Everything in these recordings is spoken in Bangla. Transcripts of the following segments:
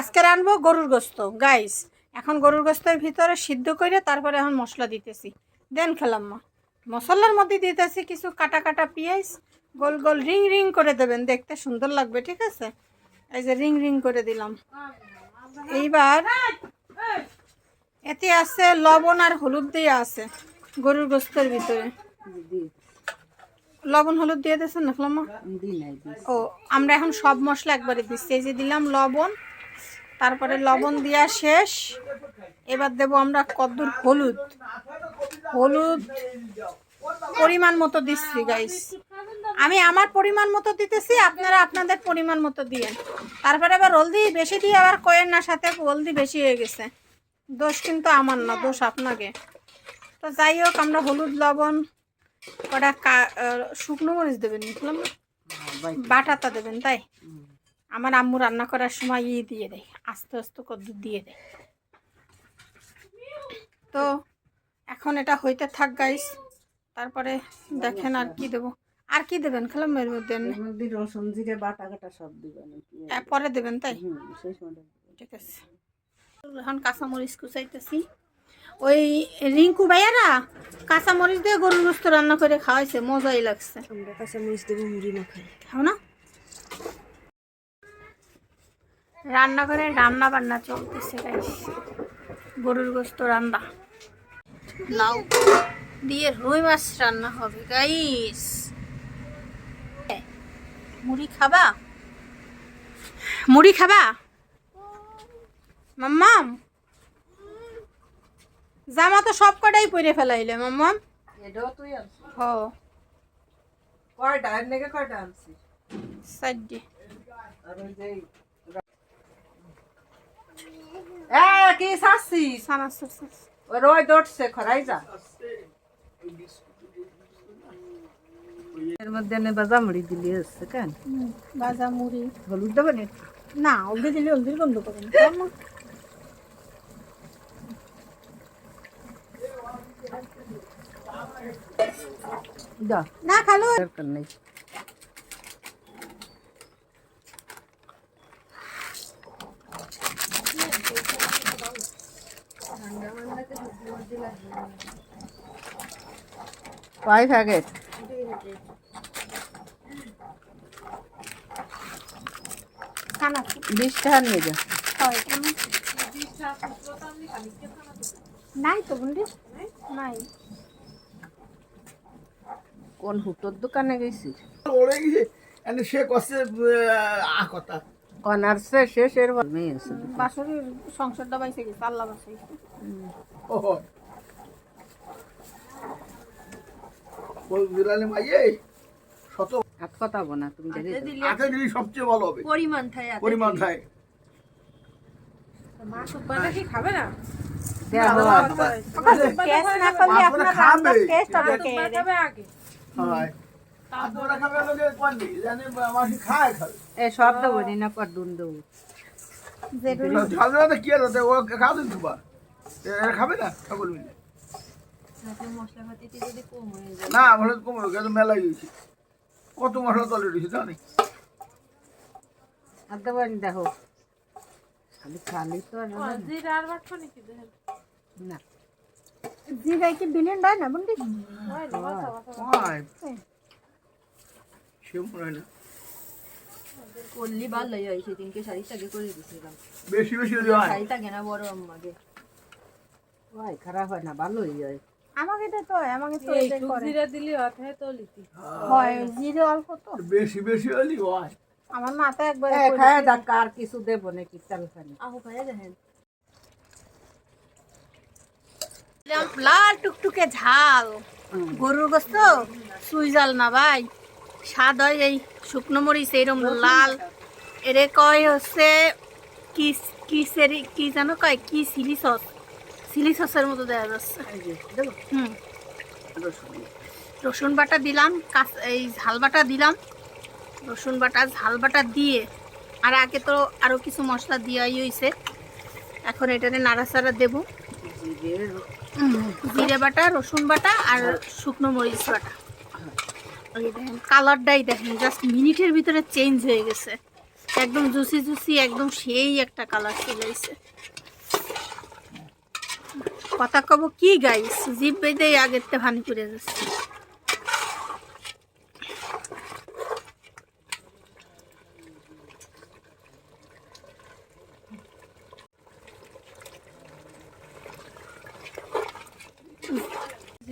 আজকে রানবো গরুর গোস্ত। গাইস এখন গরুর গোস্তের ভিতরে সিদ্ধ করে তারপরে এখন মশলা দিতেছি। দেন খেলাম মা। মশলার মধ্যে দিতেছি কিছু কাটা কাটা পেঁয়াজ, গোল গোল রিং রিং করে দেবেন, দেখতে সুন্দর লাগবে, ঠিক আছে? এই যে রিং রিং করে দিলাম। এইবার এতে আছে লবণ আর হলুদ দিয়ে আছে গরুর গোস্তের ভিতরে। লবণ হলুদ দিয়ে দিয়েছেন না খালাম্মা ও, আমরা এখন সব মশলা একবারে দিচ্ছি। এই যে দিলাম লবণ, তারপরে লবণ দেওয়া শেষ। এবার দেব আমরা কদ্দুর হলুদ। হলুদ পরিমাণ মতো দিচ্ছি গাইস আমি আমার পরিমাণ মতো দিতেছি, আপনারা আপনাদের পরিমাণ মতো দিয়েন। তারপরে আবার হলদি বেশি দিয়ে আবার কয়েন না, সাথে হলদি বেশি হয়ে গেছে। দোষ কিন্তু আমার না, দোষ আপনাকে। তো যাই হোক, আমরা হলুদ, লবণ কা- শুকনো মরিচ দেবেন বুঝলাম বাটাটা দেবেন তাই? আমার আম্মু রান্না করার সময় ই দিয়ে দেয় আস্তে আস্তে কদ্দুর দিয়ে দেয়। তো এখন এটা হইতে থাক গাইস তারপরে দেখেন আর কি দেবো। আর কি দেবেন খেলাম এর মধ্যে? রসুন জিরে বাটা কাটা সব দিবেন পরে দেবেন তাই? ঠিক আছে। এখন কাঁচামরিচ কুচাইতেছি। ওই রিঙ্কু ভাইয়ারা কাঁচামরিচ দিয়ে গরুর গোস্ত রান্না করে খাওয়াইছে মজাই লাগছে। আমরা কাঁচা মরিচ দেবো মুড়ি মাখাই খাও না? রান্নাঘরে রান্না বান্না চলতেছে গাইস গরুর গোস্ত রান্না। লাউ দিয়ে রুই মাছ রান্না হবে গাইস মুড়ি খাবা? মুড়ি খাবা? মাম্মাম জামা তো সব কটাই পরে ফেলাইলে মাম্মাম এটাও তুই আনছিস? হ। কয়টা? এর নাকি কয়টা আনছিস? সাইডে আর ওই যে এ কি সানা ওই রয় খরাই যা। এর মধ্যে নে বাজা মুড়ি দিলি কেন? বাজা মুড়ি হলুদ দেবেন না হলদি দিলে হলদির গন্ধ করে না খাও না। দাও। না খালো। দরকার নেই। কয় প্যাকেট বিশ টাকা নিয়ে যা। নাই তো বুঝলি নাই। কোন হুটোর দোকানে গেছিস? ওরে গেছে এনে সে কষে আ কথা। শেষের মেয়ে আছে বাসরের সংসারটা বাইসে গেছে আল্লাহ বাসাইছে ও ওই বিলালে মাইয়ে শত হাত কথা না তুমি জানি দিলি সবচেয়ে ভালো হবে। পরিমাণ থাকে পরিমাণ থাকে মা সুপারটা কি খাবে না? দেওয়া। কেস না করলে আপনারা টেস্ট হবে কে হয়। এ সব দেবো না কর দেবো। যেটুকু কি আর ও খাওয়া দিন তোমার খাবে না সকল মিলে না। মশলা কমে গেছে মেলা গিয়েছি। কত মশলা তলে রয়েছে জানি নি দেখো খালি খালি তো আর হবে না। না। জিরা কি বিলেন হয় না বুঝলি হয় সে মনে হয় না করলি ভালোই হয় সেদিনকে শাড়িটাকে করে দিয়েছিলাম বেশি বেশি হলে হয়। শাড়িটাকে না বড় আম্মাকে। ওই খারাপ হয় না ভালোই হয়। আমাকে তো তো আমাকে তো এটাই করে। জিরা দিলি অথায় তো লিতি হয়। জিরে অল্প তো। বেশি বেশি হলে হয়। আমার মাথা একবার খায় দেখ আর কিছু দেবো নাকি চাল খানি। আহু দেখেন লাল টুকটুকে ঝাল। গরুর গোস্ত সুই জাল না ভাই। স্বাদ হয় এই শুকনো মরিচ এইরকম লাল। এরে কয় হচ্ছে কি কি জানো কয়? কি চিলি সস। চিলি সসের মতো দেওয়া যাচ্ছে। হুম। রসুন বাটা। দিলাম কাঁচ- এই ঝাল বাটা দিলাম। রসুন বাটা ঝাল বাটা দিয়ে আর আগে তো আরও কিছু মশলা দেওয়াই হয়েছে এখন এটাতে নাড়াচাড়া দেবো। জিরে বাটা, রসুন বাটা আর শুকনো মরিচ বাটা। কালারটাই দেখেন জাস্ট মিনিটের ভিতরে চেঞ্জ হয়ে গেছে। একদম জুসি জুসি একদম সেই একটা কালার চলে এসে কথা কব কি গাইস জিভ বেঁধে আগের তে ভানি করে যাচ্ছে।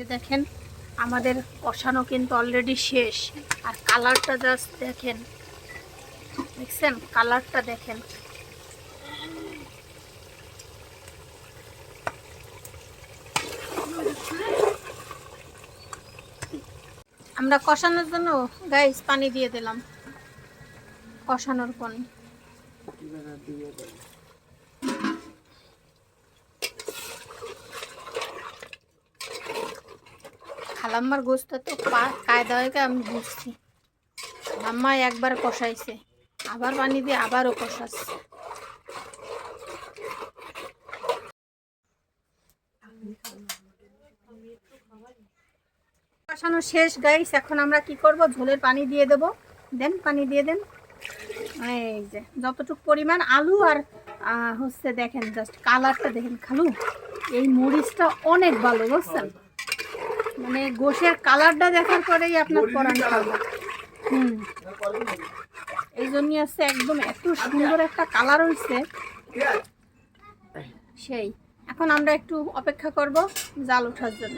যে দেখেন, আমাদের কষানো কিন্তু অলরেডি শেষ। আর কালারটা জাস্ট দেখেন। দেখছেন? কালারটা দেখেন। আমরা কষানোর জন্য গাইস পানি দিয়ে দিলাম। কষানোর পানি খালাম্মার গোস্ত তো কায়দা হয়ে আমি বুঝছি। আম্মা একবার কষাইছে, আবার পানি দিয়ে আবারও কষাচ্ছে। কষানো শেষ গাইস এখন আমরা কি করব? ঝোলের পানি দিয়ে দেব। দেন, পানি দিয়ে দেন। এই যে, যতটুকু পরিমাণ আলু আর হচ্ছে দেখেন জাস্ট কালারটা দেখেন খালু। এই মরিচটা অনেক ভালো, বুঝছেন? মানে গোশের কালারটা দেখার পরেই আপনার পরান হুম। এই জন্যই আছে একদম এত সুন্দর একটা কালার হয়েছে সেই। এখন আমরা একটু অপেক্ষা করব জাল ওঠার জন্য।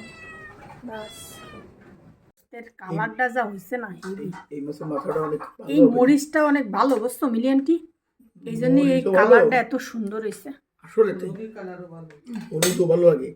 বাস। কালারটা যা হয়েছে না এই মরিচটা অনেক ভালো বুঝছ মিলিয়নটি? এই জন্য এই কালারটা এত সুন্দর হয়েছে আসলে তো ভালো লাগে।